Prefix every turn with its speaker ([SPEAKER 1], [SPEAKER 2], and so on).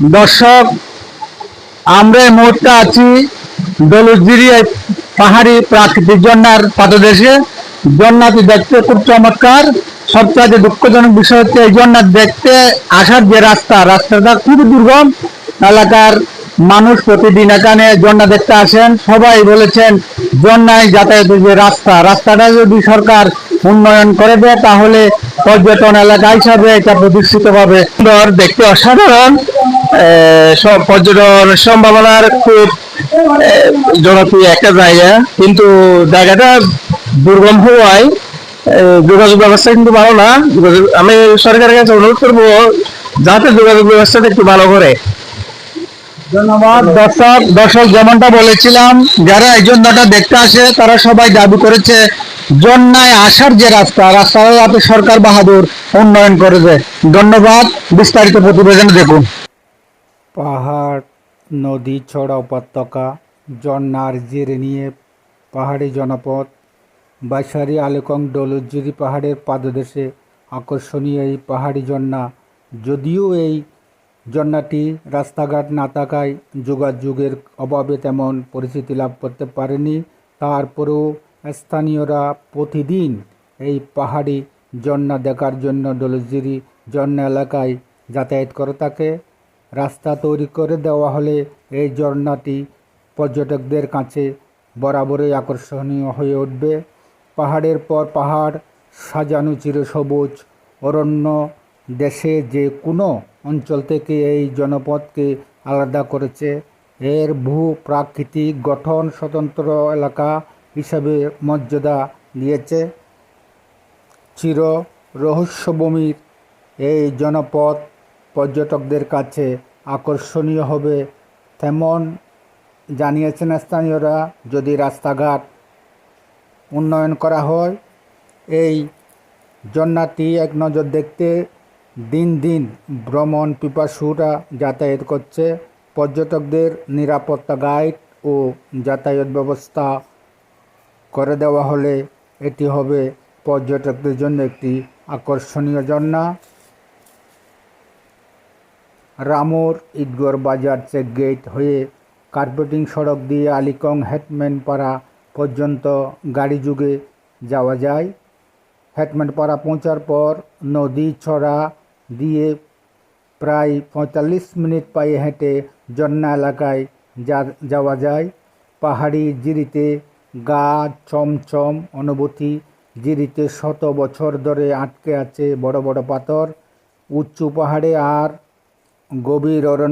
[SPEAKER 1] দর্শক, আমরা মুহূর্তে আছি দলুজিরি পাহাড়ি প্রাকৃতিক ঝর্ণার পাদদেশে। ঝর্ণাটি দেখতে খুব চমৎকার। সবচেয়ে দুঃখজনক বিষয় হচ্ছে এই ঝর্ণা দেখতে আসার যে রাস্তা, রাস্তাটা খুবই দুর্গম। এলাকার মানুষ প্রতিদিন এখানে ঝর্ণা দেখতে আসেন। সবাই বলেছেন, ঝর্ণায় যাতায়াতের যে রাস্তা, রাস্তাটা যদি সরকার উন্নয়ন করে দেয়, তাহলে পর্যটন এলাকা হিসাবে এটা প্রতিষ্ঠিত হবে সুন্দর, দেখতে অসাধারণ। সব পর্যটন সম্ভাবনার খুব জনপ্রিয় একটা জায়গা। কিন্তু জায়গাটা দুর্গম হওয়ায় যোগাযোগ ব্যবস্থা কিন্তু ভালো না। আমি সরকারের কাছে অনুরোধ করব, যাতে যোগাযোগ ব্যবস্থাটা একটু ভালো করে। ধন্যবাদ। দর্শক দর্শক যেমনটা বলেছিলাম, যারা এই জন্যটা দেখতে আসে, তারা সবাই দাবি করেছে জন্যায় আসার যে রাস্তা রাস্তাটা যাতে সরকার বাহাদুর উন্নয়ন করে দেয় ধন্যবাদ। বিস্তারিত প্রতিবেদন দেখুন।
[SPEAKER 2] পাহাড়, নদী ছড়া উপত্যকা ঝর্ণার জিরে নিয়ে পাহাড়ি জনপদ বাইশারি আলেকং ডলুজিরি পাহাড়ের পাদদেশে আকর্ষণীয় এই পাহাড়ি ঝর্ণা। যদিও এই ঝর্ণাটি রাস্তাঘাট না থাকায় যোগাযোগের অভাবে তেমন পরিচিতি লাভ করতে পারেনি, তারপরেও স্থানীয়রা প্রতিদিন এই পাহাড়ি ঝর্ণা দেখার জন্য ডলুজিরি ঝর্ণা এলাকায় যাতায়াত করে থাকে। রাস্তা তৈরি করে দেওয়া হলে এই ঝর্ণাটি পর্যটকদের কাছে বরাবরই আকর্ষণীয় হয়ে উঠবে। পাহাড়ের পর পাহাড়, সাজানো চিরসবুজ অরণ্য, দেশে যে কোনো অঞ্চল থেকে এই জনপদকে আলাদা করেছে। এর ভূ প্রাকৃতিক গঠন স্বতন্ত্র এলাকা হিসাবে মর্যাদা দিয়েছে। চির রহস্যভূমির এই জনপদ পর্যটকদের কাছে আকর্ষণীয় হবে। তেমন জানিয়েছেন স্থানীয়রা, যদি রাস্তাঘাট উন্নয়ন করা হয়, এই জন্নাটি এক নজর দেখতে দিন দিন ভ্রমণ পিপাসুরা যাতায়াত করছে। পর্যটকদের নিরাপত্তা গাইড ও যাতায়াত ব্যবস্থা করে দেওয়া হলে এটি হবে পর্যটকদের জন্য একটি আকর্ষণীয় ঝর্ণা। রামুর ঈদগড় বাজার চেক গেট হয়ে কার্পেটিং সড়ক দিয়ে আলিকং হেটম্যানপাড়া পর্যন্ত গাড়ি যুগে যাওয়া যায়। হেটম্যানপাড়া পৌঁছার পর নদী ছড়া দিয়ে প্রায় পঁয়তাল্লিশ মিনিট পায়ে হেঁটে জন্না এলাকায় যাওয়া যায়। পাহাড়ি জিরিতে গা চমচম অনুভূতি, জিরিতে শত বছর ধরে আটকে আছে বড় বড় পাথর। উঁচু পাহাড়ে আর গভীর অরণ্য